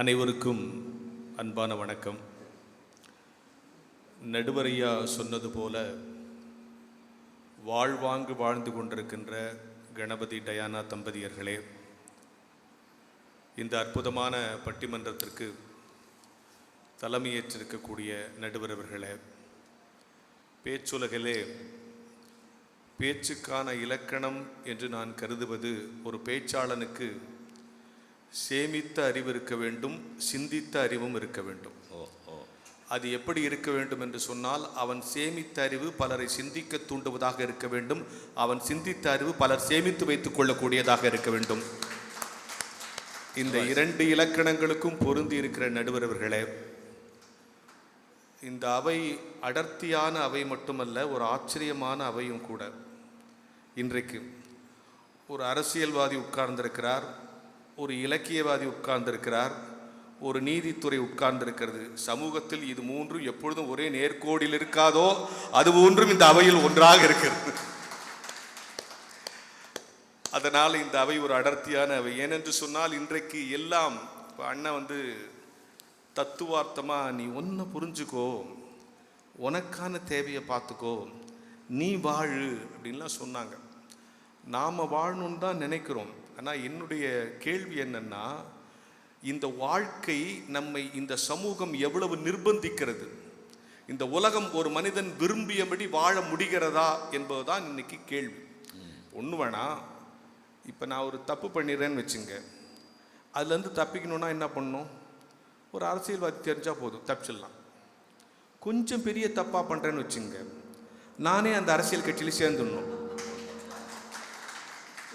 அனைவருக்கும் அன்பான வணக்கம். நடுவரையா சொன்னது போல வாழ்வாங்கு வாழ்ந்து கொண்டிருக்கின்ற கணபதி டயானா தம்பதியர்களே இந்த அற்புதமான பட்டிமன்றத்திற்கு தலைமையேற்றிருக்கக்கூடிய நடுவரவர்களே பேச்சுலகிலே பேச்சுக்கான இலக்கணம் என்று நான் கருதுவது ஒரு பேச்சாளனுக்கு சேமித்த அறிவு இருக்க வேண்டும் சிந்தித்த அறிவும் இருக்க வேண்டும். ஓ ஓ. அது எப்படி இருக்க வேண்டும் என்று சொன்னால் அவன் சேமித்த அறிவு பலரை சிந்திக்க தூண்டுவதாக இருக்க வேண்டும். அவன் சிந்தித்த அறிவு பலர் சேமித்து வைத்துக் கொள்ளக்கூடியதாக இருக்க வேண்டும். இந்த இரண்டு இலக்கணங்களுக்கும் பொருந்தி இருக்கிற நடுவர் அவர்களே இந்த அவை அடர்த்தியான அவை மட்டுமல்ல ஒரு ஆச்சரியமான அவையும் கூட. இன்றைக்கு ஒரு அரசியல்வாதி உட்கார்ந்திருக்கிறார். ஒரு இலக்கியவாதி உட்கார்ந்திருக்கிறார் ஒரு நீதித்துறை உட்கார்ந்திருக்கிறது. சமூகத்தில் இது மூன்றும் எப்பொழுதும் ஒரே நேர்கோடில் இருக்காதோ அது ஒன்றும் இந்த அவையில் ஒன்றாக இருக்கிறது. அதனால் இந்த அவை ஒரு அடர்த்தியான அவை. ஏனென்று சொன்னால் இன்றைக்கு எல்லாம் இப்போ அண்ணன் வந்து தத்துவார்த்தமாக நீ ஒன்றை புரிஞ்சுக்கோ உனக்கான தேவையை பார்த்துக்கோ நீ வாழு அப்படின்லாம் சொன்னாங்க. நாம் வாழணும்னு தான் நினைக்கிறோம். ஆனால் என்னுடைய கேள்வி என்னென்னா இந்த வாழ்க்கை நம்மை இந்த சமூகம் எவ்வளவு நிர்பந்திக்கிறது? இந்த உலகம் ஒரு மனிதன் விரும்பியபடி வாழ முடிகிறதா என்பதுதான் இன்னைக்கு கேள்வி. ஒன்று வேணா இப்போ நான் ஒரு தப்பு பண்ணிடுறேன்னு வச்சுங்க. அதுலேருந்து தப்பிக்கணும்னா என்ன பண்ணணும்? ஒரு அரசியல்வாதி தெரிஞ்சால் போதும் தப்பிச்சிடலாம். கொஞ்சம் பெரிய தப்பாக பண்ணுறேன்னு வச்சுங்க. நானே அந்த அரசியல் கட்சியில் சேர்ந்துடணும்.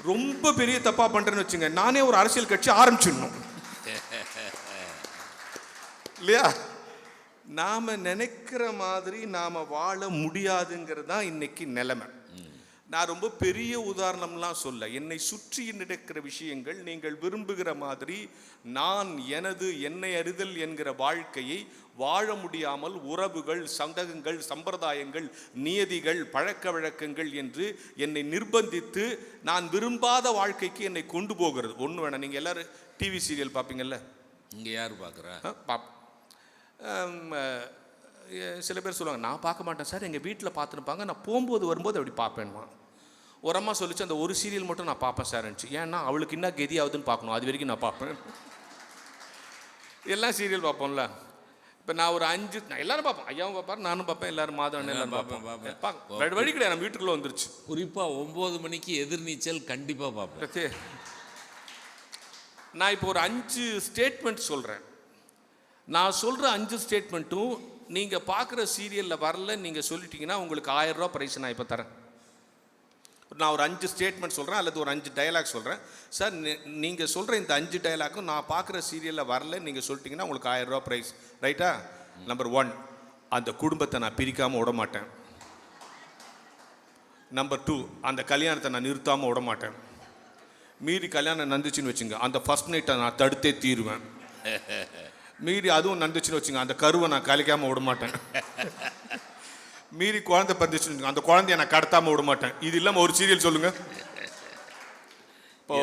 ரொம்ப பெரிய தப்பாக பண்ணுறேன்னு வச்சுங்க. நானே ஒரு அரசியல் கட்சி ஆரம்பிச்சிடணும். இல்லையா? நாம நினைக்கிற மாதிரி நாம வாழ முடியாதுங்கிறது தான் இன்னைக்கு நிலைமை. நான் ரொம்ப பெரிய உதாரணம்லாம் சொல்ல. என்னை சுற்றி நடக்கிற விஷயங்கள் நீங்கள் விரும்புகிற மாதிரி நான் எனது என்னை அறிதல் என்கிற வாழ்க்கையை வாழ முடியாமல் உறவுகள் சந்தகங்கள் சம்பிரதாயங்கள் நியதிகள் பழக்க வழக்கங்கள் என்று என்னை நிர்பந்தித்து நான் விரும்பாத வாழ்க்கைக்கு என்னை கொண்டு போகிறது. ஒன்று வேணாம். நீங்கள் எல்லாரும் டிவி சீரியல் பார்ப்பீங்கல்ல? இங்கே யார் பார்க்குறா? ஆ, பாப் சில பேர் சொல்லுவாங்க நான் பார்க்க மாட்டேன் சார் எங்கள் வீட்டில் பார்த்துருப்பாங்க. நான் போகும்போது வரும்போது அப்படி பார்ப்பேன்மா ஒரு அம்மா சொல்லிச்சு அந்த ஒரு சீரியல் மட்டும் நான் பார்ப்பேன் சார்ன்னுச்சு ஏன்னா அவளுக்கு என்ன கெதி ஆகுதுன்னு பார்க்கணும். அது வரைக்கும் நான் பார்ப்பேன். எல்லாம் சீரியல் பார்ப்போம்ல. இப்போ நான் ஒரு அஞ்சு நான் எல்லாரும் பார்ப்பேன் ஐயாவும் பார்ப்பார் நானும் பார்ப்பேன். எல்லாரும் மாதவன் எல்லாரும் பார்ப்பேன், பார்ப்பேன் வேறு வழி கிடையாது. நம்ம வீட்டுக்குள்ளே வந்துருச்சு. குறிப்பாக ஒம்பது மணிக்கு எதிர்நீச்சல் கண்டிப்பாக பார்ப்பேன். சரி. நான் இப்போ ஒரு அஞ்சு ஸ்டேட்மெண்ட் சொல்கிறேன் நான் சொல்கிற அஞ்சு ஸ்டேட்மெண்ட்டும் நீங்கள் பார்க்குற சீரியலில் வரல நீங்கள் சொல்லிட்டீங்கன்னா உங்களுக்கு ஆயிரம் ரூபா ப்ரைஸ் நான் இப்போ தரேன். நான் ஒரு அஞ்சு ஸ்டேட்மெண்ட் சொல்கிறேன் அல்லது ஒரு அஞ்சு டயலாக் சொல்கிறேன் சார் நீங்கள் சொல்கிற இந்த அஞ்சு டயலாக்கும் நான் பார்க்குற சீரியலில் வரல நீங்கள் சொல்லிட்டீங்கன்னா உங்களுக்கு ஆயிரம் ரூபா ப்ரைஸ் ரைட்டா நம்பர் ஒன் அந்த குடும்பத்தை நான் பிரிக்காமல் விட மாட்டேன். நம்பர் டூ அந்த கல்யாணத்தை நான் நிறுத்தாமல் விட மாட்டேன். மீறி கல்யாணம் நடந்துச்சுன்னு வச்சுங்க அந்த ஃபர்ஸ்ட் நைட்டை நான் தடுத்தே தீருவேன். மீறி அதுவும் நடந்துச்சுன்னு வச்சுங்க அந்த கருவை நான் கலைக்காமல் விட மாட்டேன். மீறி குழந்தை பிறந்துச்சுன்னு அந்த குழந்தைய நான் கடத்தாமல் விட மாட்டேன். இது இல்லாமல் ஒரு சீரியல் சொல்லுங்க. இப்போ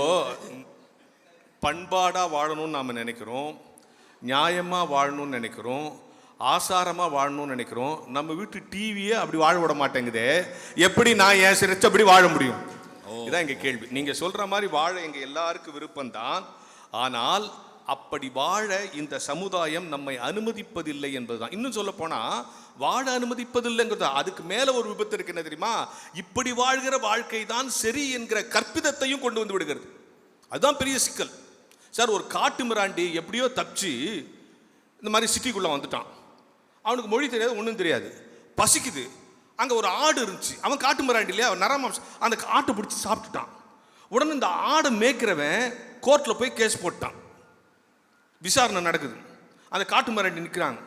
பண்பாடாக வாழணும்னு நாம் நினைக்கிறோம் நியாயமாக வாழணும்னு நினைக்கிறோம் ஆசாரமாக வாழணும்னு நினைக்கிறோம் நம்ம வீட்டு டிவியே அப்படி வாழ விட மாட்டேங்குதே. எப்படி நான் என் சிரிச்சபடி வாழ முடியும்? இதான் எங்க கேள்வி. நீங்க சொல்ற மாதிரி வாழ எங்க எல்லாருக்கும் விருப்பம்தான். ஆனால் அப்படி வாழ இந்த சமுதாயம் நம்மை அனுமதிப்பதில்லை என்பதுதான். இன்னும் சொல்ல போனா வாழ அனுமதிப்பதில்லைங்கிறது அதுக்கு மேல ஒரு விபத்து இருக்கு என்ன தெரியுமா? இப்படி வாழ்கிற வாழ்க்கை தான் சரி என்கிற கற்பிதத்தையும் கொண்டு வந்து விடுகிறது. அதுதான் பெரிய சிக்கல். சார் ஒரு காட்டு மிராண்டி எப்படியோ தப்பிச்சு இந்த மாதிரி சிட்டிக்குள்ளே வந்துட்டான். அவனுக்கு மொழி தெரியாது ஒன்றும் தெரியாது. பசிக்குது. அங்கே ஒரு ஆடு இருந்துச்சு. அவன் காட்டு மிராண்டி இல்லையா? அவன் நரமாம்சம் அந்த ஆட்டை பிடிச்சி சாப்பிட்டுட்டான். உடனே இந்த ஆடை மேய்க்கிறவன் கோர்ட்டில் போய் கேஸ் போட்டான். விசாரணை நடக்குது. அந்த காட்டு மிராண்டி நிற்கிறாங்க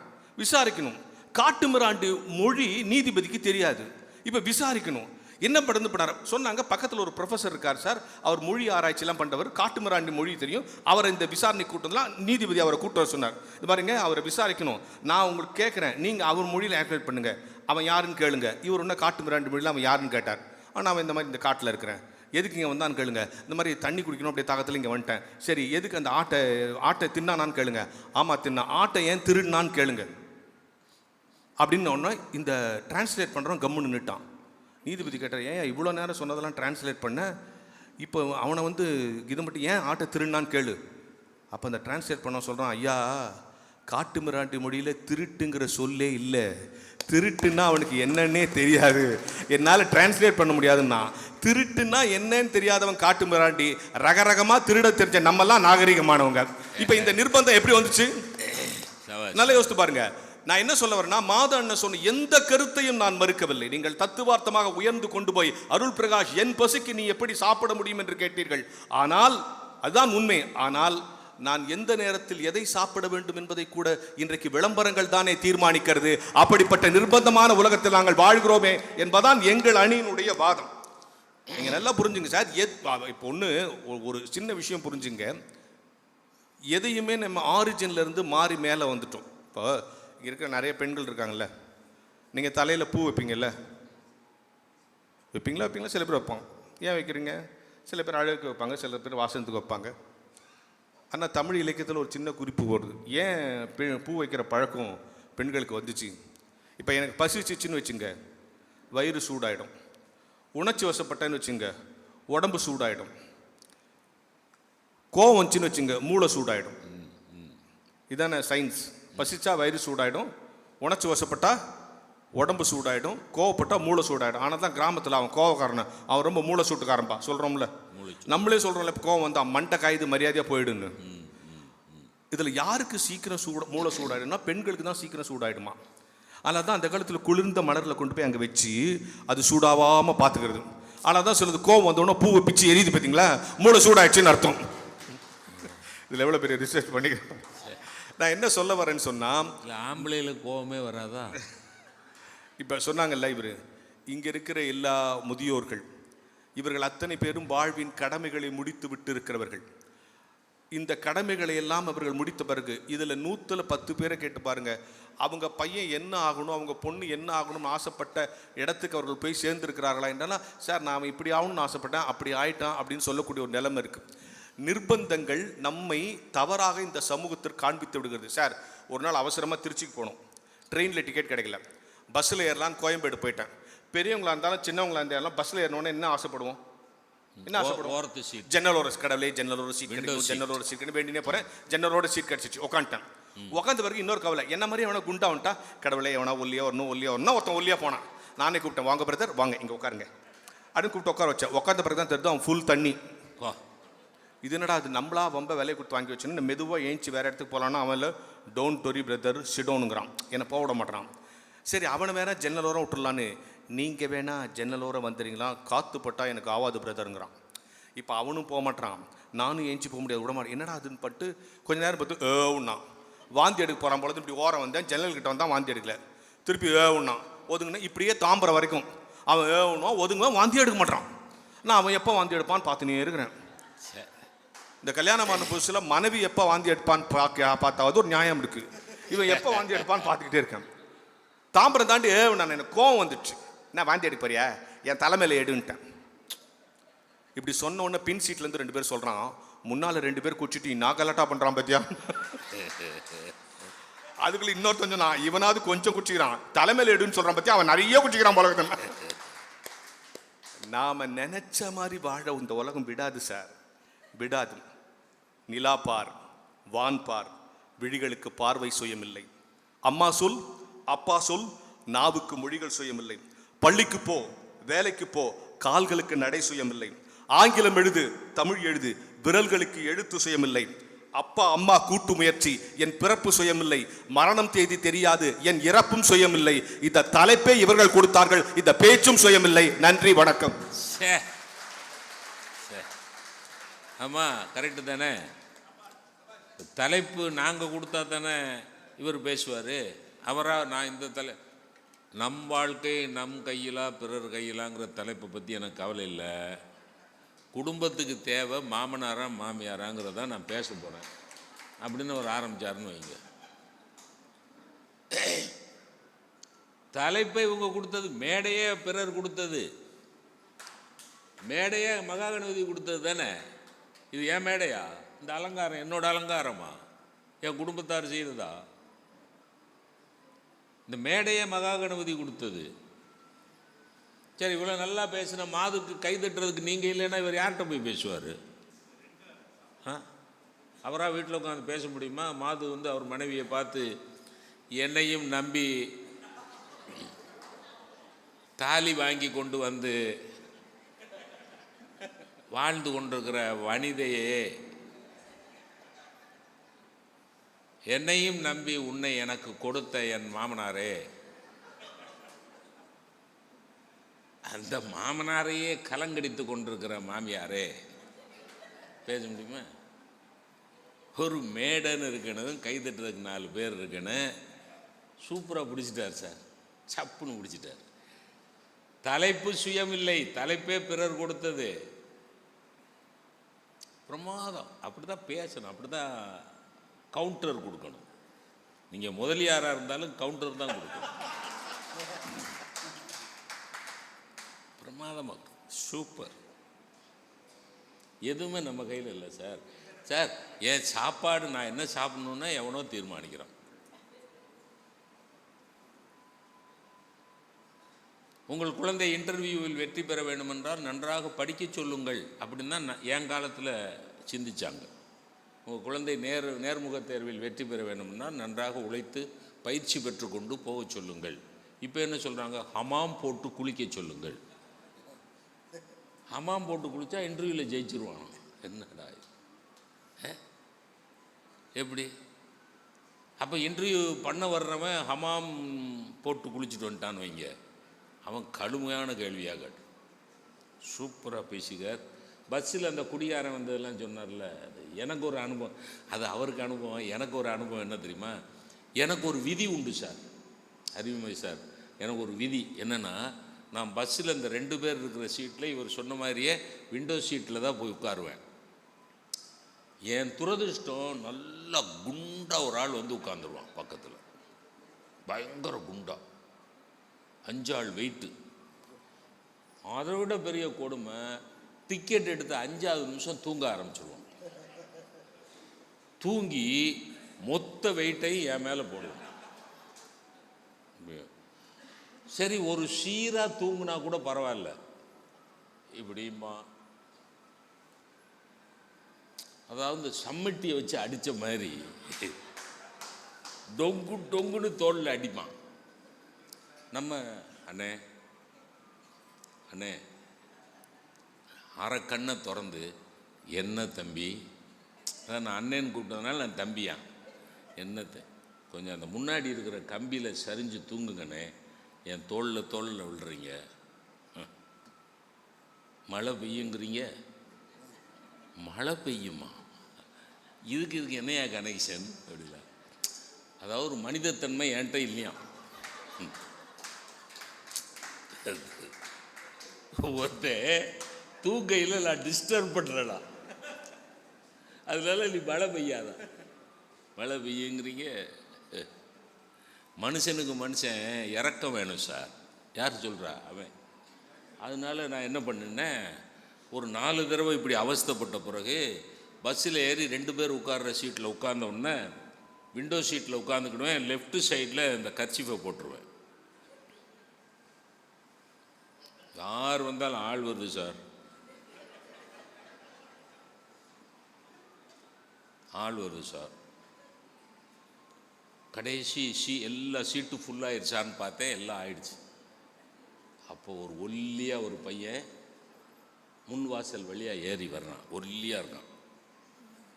விசாரிக்கணும். காட்டு மிராண்டி மொழி நீதிபதிக்கு தெரியாது. இப்போ விசாரிக்கணும். என்ன படந்து படார்? சொன்னாங்க பக்கத்தில் ஒரு ப்ரொஃபஸர் இருக்கார் சார். அவர் மொழி ஆராய்ச்சிலாம் பண்ணுறவர் காட்டு மிராண்டி மொழி தெரியும். அவரை இந்த விசாரணை கூட்டம்லாம் நீதிபதி அவரை கூட்டுவர் வர சொன்னார். இது பாருங்க அவரை விசாரிக்கணும். நான் உங்களுக்கு கேட்குறேன். நீங்கள் அவர் மொழியில் ஆக்டிவேட் பண்ணுங்கள் அவன் யாருன்னு கேளுங்க. இவர் ஒன்றும் காட்டு மிராண்டி மொழியில் அவன் யாருன்னு கேட்டார். ஆனால் அவன் இந்த மாதிரி இந்த காட்டில் இருக்கிறேன். எதுக்கு இங்கே வந்தான்னு கேளுங்க. இந்த மாதிரி தண்ணி குடிக்கணும் அப்படியே தாக்கத்தில் இங்கே வந்துட்டேன். சரி எதுக்கு அந்த ஆட்டை ஆட்டை தின்னானான்னு கேளுங்க. ஆமாம் தின்னா. ஆட்டை ஏன் திருடினான்னு கேளுங்க. அப்படின்னு ஒன்று இந்த டிரான்ஸ்லேட் பண்ணுறோம் கம்முன்னு நின்றுட்டான் நீதிபதி கேட்டார் ஏன் இவ்வளோ நேரம் சொன்னதெல்லாம் டிரான்ஸ்லேட் பண்ண? இப்போ அவனை வந்து இது மட்டும் ஏன் ஆட்டை திருடினான்னு கேளு. அப்போ அந்த டிரான்ஸ்லேட் பண்ண சொல்கிறான் ஐயா காட்டு மிராண்டி மொழியில் திருட்டுங்கிற சொல்லே இல்லை. திருட்டுன்னா அவனுக்கு என்னன்னே தெரியாது. என்னால் டிரான்ஸ்லேட் பண்ண முடியாதுன்னா திருட்டுன்னா என்னன்னு தெரியாதவன் காட்டு மிராண்டி ரகரகமாக திருட தெரிஞ்ச நம்மெல்லாம் நாகரிகமானவங்க. இப்போ இந்த நிர்பந்தம் எப்படி வந்துச்சு? நல்லா யோசித்து பாருங்க. நான் என்ன சொல்ல வரேன்னா மாத அண்ணன் சொன்ன எந்த கருத்தையும் நான் மறுக்கவில்லை. நீங்கள் தத்துவார்த்தமாக உயர்ந்து கொண்டு போய் அருள் பிரகாஷ் என் பசிக்கு நீ எப்படி சாப்பிட முடியும் என்று கேட்டீர்கள். ஆனால் அதுதான் உண்மை. ஆனால் நான் எந்த நேரத்தில் எதை சாப்பிட வேண்டும் என்பதை கூட இன்றைக்கு விளம்பரங்கள் தானே தீர்மானிக்கிறது. அப்படிப்பட்ட நிர்பந்தமான உலகத்தில் நாங்கள் வாழ்கிறோமே என்பதான் எங்கள் அணியினுடைய வாதம். நீங்க நல்லா புரிஞ்சுங்க சார். எத் இப்போ ஒன்று ஒரு சின்ன விஷயம் புரிஞ்சுங்க. எதையுமே நம்ம ஆரிஜின்ல இருந்து மாறி மேலே வந்துட்டோம். இப்போ இங்கே இருக்கிற நிறைய பெண்கள் இருக்காங்கல்ல. நீங்கள் தலையில் பூ வைப்பீங்கல்ல. வைப்பீங்களா வைப்பீங்களா? சில பேர் வைப்போம் ஏன் வைக்கிறீங்க? சில பேர் அழகுக்கு வைப்பாங்க சில பேர் வாசனத்துக்கு வைப்பாங்க. ஆனால் தமிழ் இலக்கியத்தில் ஒரு சின்ன குறிப்பு வருது ஏன் பெ- வைக்கிற பழக்கம் பெண்களுக்கு வந்துச்சு? இப்போ எனக்கு பசிச்சிச்சுன்னு வச்சுங்க வயிறு சூடாயிடும். உணர்ச்சி வசப்பட்டேன்னு வச்சுங்க உடம்பு சூடாயிடும். கோவம் வந்துச்சுன்னு வச்சுங்க மூளை சூடாயிடும். இதானே சயின்ஸ் பசிச்சா வயிறு சூடாயிடும் உணர்ச்சி வசப்பட்டா உடம்பு சூடாயிடும் கோவப்பட்டா மூளை சூடாயிடும். ஆனால் தான் கிராமத்தில் அவன் கோவக்காரன். அவன் ரொம்ப மூளை சூட்டுக்காரன்பா. சொல்கிறோம்ல நம்மளே சொல்கிறோம்ல இப்போ கோவம் வந்தா மண்டை காயுது மரியாதையாக போயிடுன்னு. இதில் யாருக்கு சீக்கிரம் சூட மூளை சூடாயிடும்னா பெண்களுக்கு தான் சீக்கிரம் சூடாயிடுமா? ஆனால் தான் அந்த காலத்தில் குளிர்ந்த மலரில் கொண்டு போய் அங்கே வச்சு அது சூடாவாமல் பார்த்துக்கிறது ஆனால் தான் சிலது கோவம் வந்தோடனே பூவை பிச்சு எரியுது பார்த்தீங்களா மூளை சூடாயிடுச்சுன்னு அர்த்தம். இதில் எவ்வளோ பெரிய ரிசர்ச் பண்ணிக்கிறேன் நான் என்ன சொல்ல வரேன்னு சொன்னால் ஆம்பளைகளுக்கு கோவமே வராதா? இப்போ சொன்னாங்கல்ல இவர் இங்கே இருக்கிற எல்லா முதியோர்கள் இவர்கள் அத்தனை பேரும் வாழ்வின் கடமைகளை முடித்து விட்டு இருக்கிறவர்கள் இந்த கடமைகளை எல்லாம் அவர்கள் முடித்த பிறகு இதில் நூற்றில் பத்து பேரை கேட்டு பாருங்கள் அவங்க பையன் என்ன ஆகணும் அவங்க பொண்ணு என்ன ஆகணும்னு ஆசைப்பட்ட இடத்துக்கு அவர்கள் போய் சேர்ந்திருக்கிறார்களா என்றால் சார் நான் இப்படி ஆகணும்னு ஆசைப்பட்டேன் அப்படி ஆயிட்டான் அப்படின்னு சொல்லக்கூடிய ஒரு நிலைமை இருக்குது நிர்பந்தங்கள் நம்மை தவறாக இந்த சமூகத்திற்கு காண்பித்து விடுகிறது. சார் ஒரு நாள் அவசரமாக திருச்சிக்கு போகணும். ட்ரெயினில் டிக்கெட் கிடைக்கல. பஸ்ஸில் ஏறலான்னு கோயம்பேடு போயிட்டேன். பெரியவங்களா இருந்தாலும் சின்னவங்களா இருந்தாலும் பஸ்ஸில் ஏறணுன்னு என்ன ஆசைப்படுவோம்? என்ன ஆசைப்படுவோம்? சீட். ஜன்னலோட கடவுளே ஜன்னலோட சீட் Window கிடைக்கும் seat. ஜன்னலோட சீட் கிடைக்கும். வேண்டினே போகிறேன் ஜன்னலோட சீட் கிடச்சிச்சு உட்காந்துட்டேன் உட்காந்த பிறகு இன்னொரு கவலை என்ன மாதிரி எவனா குண்டா வந்துட்டா கடவுளே எவனா ஒல்லியா வரணும் ஒல்லியா வரணும் ஒருத்தன் ஒல்லியா போனான். நானே கூப்பிட்டேன் வாங்க பிரதர் வாங்க இங்கே உட்காருங்க அப்படின்னு கூப்பிட்டு உட்கார வச்சேன். உட்காந்த பிறகு தான் தெரியுது அவன் ஃபுல் தண்ணி. இது என்னடா அது நம்மளா வம்ப விலை கொடுத்து வாங்கி வச்சுன்னு மெதுவாக ஏஞ்சி வேற இடத்துக்கு போகலான்னா அவன் டோன்ட் டொரி பிரதர் சிடோனுங்கிறான் என்னை போக விட மாட்டான் சரி அவனை வேணா ஜன்னலோரம் விட்டுடலான்னு நீங்கள் வேணா ஜன்னலோரம் வந்துடுறீங்களா காத்து பட்டா எனக்கு ஆவாது பிரதருங்கிறான் இப்போ அவனும் போக மாட்டான் நானும் ஏஞ்சி போக முடியாது. விட மாட்டேன் என்னடா அதுன்னு பட்டு கொஞ்ச நேரம் பார்த்து ஏவுண்ணா வாந்தி எடுக்க போகிறான் பொழுது இப்படி ஓரம் வந்தேன் ஜன்னல் கிட்ட வந்தான் வாந்தி எடுக்கல. திருப்பி ஏவுண்ணா ஒதுங்கினா இப்படியே தாம்பரம் வரைக்கும். அவன் ஏவுனுவான் ஒதுங்குவான் வாந்தி எடுக்க மாட்டான் நான் அவன் எப்போ வாந்தி எடுப்பான்னு பார்த்துனே இருக்கிறேன். இந்த கல்யாணமான புதுசுல மனைவி எப்போ வாந்தி எடுப்பான்னு பார்க்க பார்த்தாவது ஒரு நியாயம் இருக்கு. இவன் எப்போ வாந்தி எடுப்பான்னு பார்த்துக்கிட்டே இருக்கேன். தாம்பரம் தாண்டி நான் எனக்கு கோவம் வந்துடுச்சு என்ன வாந்தி எடுப்பறியா என் தலைமையில் எடுன்ட்டேன். இப்படி சொன்ன உடனே பின் சீட்லேருந்து ரெண்டு பேர் சொல்கிறான் முன்னால் ரெண்டு பேர் குடிச்சிட்டு நான் கலட்டா பண்ணுறான் பத்தியா? அதுக்குள்ள இன்னொருத்தஞ்சம் நான் இவனாவது கொஞ்சம் குடிச்சிக்கிறான். தலைமையில் எடுன்னு சொல்கிறான் பத்தியா? அவன் நிறைய குடிச்சிக்கிறான் உலகத்தில் நாம் நினச்ச மாதிரி வாழ இந்த உலகம் விடாது சார். விடாது. நிலா பார் வான் பார் விழிகளுக்கு பார்வை சுயமில்லை. அம்மா சொல் அப்பா சொல் நாவுக்கு மொழிகள் சுயமில்லை. பள்ளிக்கு போ வேலைக்கு போ கால்களுக்கு நடை சுயமில்லை. ஆங்கிலம் எழுது தமிழ் எழுது விரல்களுக்கு எழுத்து சுயமில்லை. அப்பா அம்மா கூட்டு முயற்சி என் பிறப்பு சுயமில்லை. மரணம் தேதி தெரியாது என் இறப்பும் சுயமில்லை. இந்த தலைப்பே இவர்கள் கொடுத்தார்கள் இந்த பேச்சும் சுயமில்லை. நன்றி வணக்கம். சே. சே. ஆமாம் கரெக்டு தானே? தலைப்பு நாங்கள் கொடுத்தா தானே இவர் பேசுவார்? அவராக நான் இந்த தலை நம் வாழ்க்கை நம் கையிலா பிறர் கையிலாங்கிற தலைப்பை பற்றி எனக்கு கவலை இல்லை. குடும்பத்துக்கு தேவை மாமனாரா மாமியாராங்கிறத நான் பேச போகிறேன் அப்படின்னு அவர் ஆரம்பிச்சாருன்னு வைங்க. தலைப்பை இவங்க கொடுத்தது மேடையே பிறர் கொடுத்தது. மேடையே மகா கணபதி கொடுத்தது தானே? இது ஏன் மேடையா? இந்த அலங்காரம் என்னோட அலங்காரமா? என் குடும்பத்தார் செய்ததா? இந்த மேடையே மகா கணபதி கொடுத்தது. சரி இவ்வளோ நல்லா பேசின மாதுக்கு கை தட்டுறதுக்கு நீங்கள் இல்லைன்னா இவர் யார்கிட்ட போய் பேசுவார்? ஆ? அவராக வீட்டில் உட்காந்து பேச முடியுமா? மாது வந்து அவர் மனைவியை பார்த்து என்னையும் நம்பி தாலி வாங்கி கொண்டு வந்து வாழ்ந்து கொண்டிருக்கிற வனிதையே என்னையும் நம்பி உன்னை எனக்கு கொடுத்த என் மாமனாரே. அந்த மாமனாரையே கலங்கடித்து கொண்டிருக்கிற மாமியாரே. பேச முடியுமா? ஒரு மேடன்னு இருக்கணும் கைதட்டுறதுக்கு நாலு பேர் இருக்கணும். சூப்பராக பிடிச்சிட்டார் சார். சப்புன்னு பிடிச்சிட்டார். தலைப்பு சுயமில்லை தலைப்பே பிறர் கொடுத்தது. பிரமாதம். அப்படி தான் பேசணும் அப்படி தான் கவுண்டர் கொடுக்கணும். நீங்கள் முதலியாராக இருந்தாலும் கவுண்டர் தான் கொடுக்கணும். பிரமாதமாக சூப்பர் எதுவுமே நம்ம கையில் இல்லை சார். சார் என் சாப்பாடு நான் என்ன சாப்பிடணுன்னா எவனோ தீர்மானிக்கிறான். உங்கள் குழந்தை இன்டர்வியூவில் வெற்றி பெற வேண்டுமென்றால் நன்றாக படிக்கச் சொல்லுங்கள் அப்படின்னு தான் என் காலத்தில் சிந்திச்சாங்க. உங்கள் குழந்தை நேர் நேர்முக தேர்வில் வெற்றி பெற வேண்டும்னா நன்றாக உழைத்து பயிற்சி பெற்றுக்கொண்டு போகச் சொல்லுங்கள். இப்போ என்ன சொல்கிறாங்க ஹமாம் போட்டு குளிக்க சொல்லுங்கள். ஹமாம் போட்டு குளித்தா இன்டர்வியூவில் ஜெயிச்சிருவான் என்னடா ஆ? எப்படி? அப்போ இன்டர்வியூ பண்ண வர்றவன் ஹமாம் போட்டு குளிச்சுட்டு வந்துட்டான்னு வைங்க. அவன் கடுமையான கேள்வியாக சூப்பராக பேசிக்கார். பஸ்ஸில் அந்த குடியாரன் வந்ததெல்லாம் சொன்னார்ல அது எனக்கு ஒரு அனுபவம். அது அவருக்கு அனுபவம் எனக்கு ஒரு அனுபவம் என்ன தெரியுமா? எனக்கு ஒரு விதி உண்டு சார். அறிவுமை சார். எனக்கு ஒரு விதி என்னென்னா நான் பஸ்ஸில் இந்த ரெண்டு பேர் இருக்கிற சீட்டில் இவர் சொன்ன மாதிரியே விண்டோ சீட்டில் தான் போய் உட்காருவேன். என் துரதிர்ஷ்டம் நல்லா குண்டா ஒரு ஆள் வந்து உட்காந்துருவான் பக்கத்தில். பயங்கர குண்டா. அஞ்சாள் வெயிட்டு அதை விட பெரிய கொடுமை டிக்கெட் எடுத்து அஞ்சாவது நிமிஷம் தூங்க ஆரம்பிச்சிடுவோம் தூங்கி மொத்த வெயிட்டையும் என் மேலே போடுவோம். சரி ஒரு சீராக தூங்குனா கூட பரவாயில்ல. இப்படிமா அதாவது இந்த சம்மட்டியை வச்சு அடித்த மாதிரி. டொங்கு டொங்குன்னு தோளில் அடிப்பான். நம்ம அண்ணே அண்ணே அரை கண்ணை திறந்து என்ன தம்பி? அதான் நான் அண்ணேன்னு கூப்பிட்டதுனால நான் தம்பியா என்னத்தை கொஞ்சம் அந்த முன்னாடி இருக்கிற கம்பியில் சரிஞ்சு தூங்குங்கண்ணே. என் தோளில் தோளில் விழுறீங்க. மழை பெய்யுங்கிறீங்க? மழை பெய்யுமா? இதுக்கு இதுக்கு என்னையா கனெக்ஷன் அப்படில அதாவது ஒரு மனிதத்தன்மை என்கிட்ட இல்லையா? ஒருத்தன் தூக்கையில் நான் டிஸ்டர்ப் பண்ணுறடா அதனால நீ மழை பெய்யாத. மழை பெய்யுங்கிறீங்க. மனுஷனுக்கு மனுஷன் இறக்கம் வேணும் சார். யார் சொல்கிறா அவன். அதனால நான் என்ன பண்ணினேன் ஒரு நாலு தடவை இப்படி அவஸ்தைப்பட்ட பிறகு பஸ்ஸில் ஏறி ரெண்டு பேர் உட்கார்ற சீட்டில் உட்கார்ந்தோடனே விண்டோ சீட்டில் உட்காந்துக்கிடுவேன் லெஃப்ட் சைடில் இந்த கர்ச்சிஃபை போட்டுருவேன். யார் வந்தாலும் ஆள் வருது சார். ஆள் வருது சார். கடைசி சி எல்லா சீட்டு ஃபுல்லாகிடுச்சான்னு பார்த்தேன் எல்லாம் ஆயிடுச்சு. அப்போ ஒரு ஒல்லியாக ஒரு பையன் முன் வாசல் வழியாக ஏறி வர்றான். ஒல்லியாக இருக்கான்.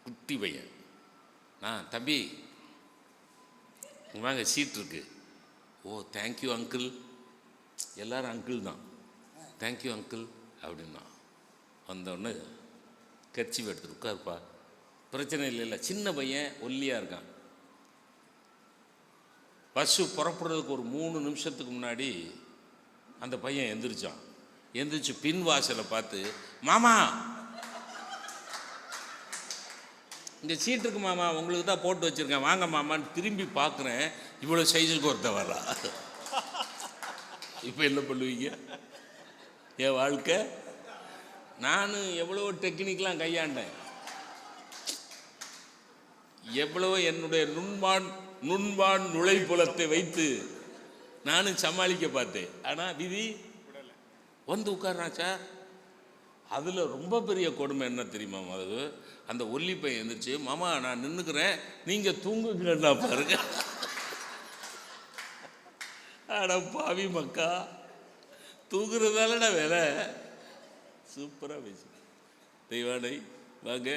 குட்டி பையன். நான் தம்பி வாங்க சீட் இருக்கு. ஓ தேங்க்யூ அங்கிள் எல்லாரும் அங்கிள் தான். தேங்க்யூ அங்கிள் அப்படின்னா வந்தோடனே கர்ச்சி எடுத்துட்டு உட்காருப்பா. பிரச்சனை இல்லை இல்லை சின்ன பையன் ஒல்லியாக இருக்கான். பஸ்ஸு புறப்படுறதுக்கு ஒரு மூணு நிமிஷத்துக்கு முன்னாடி அந்த பையன் எந்திரிச்சான். எந்திரிச்சு பின் வாசலை பார்த்து மாமா! இங்கே சீட்டுக்கு மாமா உங்களுக்கு தான் போட்டு வச்சுருக்கேன். வாங்க மாமான்னு திரும்பி பார்க்குறேன். இவ்வளோ சைஸுக்கு ஒருத்த வரா. இப்போ என்ன பண்ணுவீங்க? என் வாழ்க்கை? நானும் எவ்வளோ டெக்னிக்லாம் கையாண்டேன். எவ்வளவோ என்னுடைய நுண்பான் நுண்பான் நுழைப்புலத்தை வைத்து நானும் சமாளிக்க பார்த்தேன். ஆனால் விதி வந்து உட்கார்றான் சார். அதில் ரொம்ப பெரிய கொடுமை என்ன தெரியுமா அது அந்த ஒல்லி பையன் எழுந்திரிச்சு மாமா நான் நின்றுக்கிறேன் நீங்கள் தூங்குங்கன்னா பாருங்க. அட பாவி மக்கா. தூங்குறதாலடா வேலை. சூப்பராக பேசு தெய்வானை வாங்க.